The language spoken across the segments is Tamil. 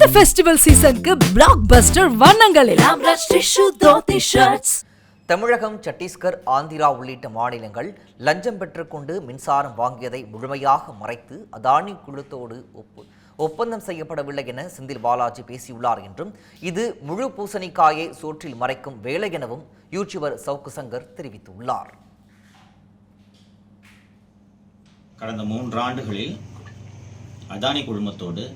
இந்த ஃபெஸ்டிவல் சீசனுக்கு பிளாக் பஸ்டர் வண்ணங்களில். தமிழகம் சத்தீஸ்கர் ஆந்திரா உள்ளிட்ட மாநிலங்கள் லஞ்சம் பெற்றுக்கொண்டு மின்சாரம் வாங்கியதை முழுமையாக மறைத்து அதானி குழுத்தோடு ஒப்பு ஒப்பந்தம் செய்யப்படவில்லை என செந்தில் பாலாஜி பேசியுள்ளார் என்றும் இது முழு பூசணிக்காயை சோற்றில் மறைக்கும் வேலை எனவும் யூடியூபர் சவுக்கு சங்கர் தெரிவித்துள்ளார். கடந்த மூன்றாண்டுகளில் அதானி குழுமத்தோடு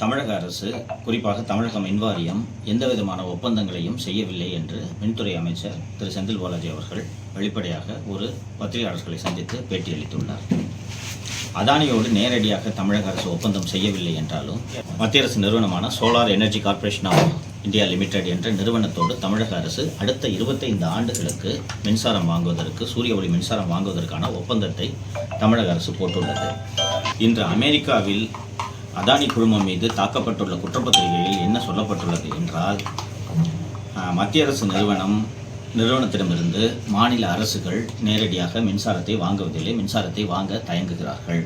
தமிழக அரசு குறிப்பாக தமிழக மின்வாரியம் எந்த விதமான ஒப்பந்தங்களையும் செய்யவில்லை என்று மின்துறை அமைச்சர் திரு. செந்தில் பாலாஜி அவர்கள் வெளிப்படையாக ஒரு பத்திரிகையாளர்களை சந்தித்து பேட்டியளித்துள்ளார். அதானியோடு நேரடியாக தமிழக அரசு ஒப்பந்தம் செய்யவில்லை என்றாலும் மத்திய அரசு நிறுவனமான solar energy corporation of India limited என்ற நிறுவனத்தோடு தமிழக அரசு அடுத்த இருபத்தைந்து ஆண்டுகளுக்கு மின்சாரம் வாங்குவதற்கு சூரிய ஒளி மின்சாரம் வாங்குவதற்கான ஒப்பந்தத்தை தமிழக அரசு போட்டுள்ளது. இன்று அமெரிக்காவில் அதானி குழுமம் மீது தாக்கப்பட்டுள்ள குற்றப்பத்திரிகையில் என்ன சொல்லப்பட்டுள்ளது என்றால் மத்திய அரசு நிறுவனம் நிறுவனத்திடமிருந்து மாநில அரசுகள் நேரடியாக மின்சாரத்தை வாங்குவதில்லை மின்சாரத்தை வாங்க தயங்குகிறார்கள்.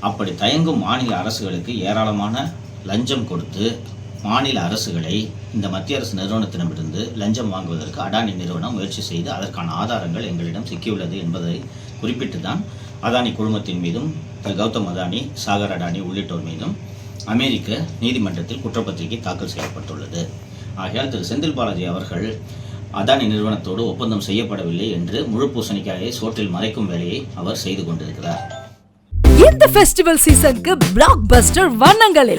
அப்படி தயங்கும் மாநில அரசுகளுக்கு ஏராளமான லஞ்சம் கொடுத்து மாநில அரசுகளை இந்த மத்திய அரசு நிறுவனத்திடமிருந்து லஞ்சம் வாங்குவதற்கு அடானி நிறுவனம் முயற்சி செய்து அதற்கான ஆதாரங்கள் எங்களிடம் சிக்கியுள்ளது என்பதை குறிப்பிட்டு தான் அதானி குழுமத்தின் மீதும் கௌதம் அதானி சாகர் அடானி உள்ளிட்டோர் மீதும் அமெரிக்க நீதிமன்றத்தில் குற்றப்பத்திரிகை தாக்கல் செய்யப்பட்டுள்ளது. ஆகையால் திரு. செந்தில் பாலாஜி அவர்கள் அதானி நிறுவனத்தோடு ஒப்பந்தம் செய்யப்படவில்லை என்று முழு பூசணிக்காயை சோற்றில் மறைக்கும் வேலையை அவர் செய்து கொண்டிருக்கிறார். இந்த ஃபெஸ்டிவல் சீசனுக்கு பிளாக் பஸ்டர் வண்ணங்களில்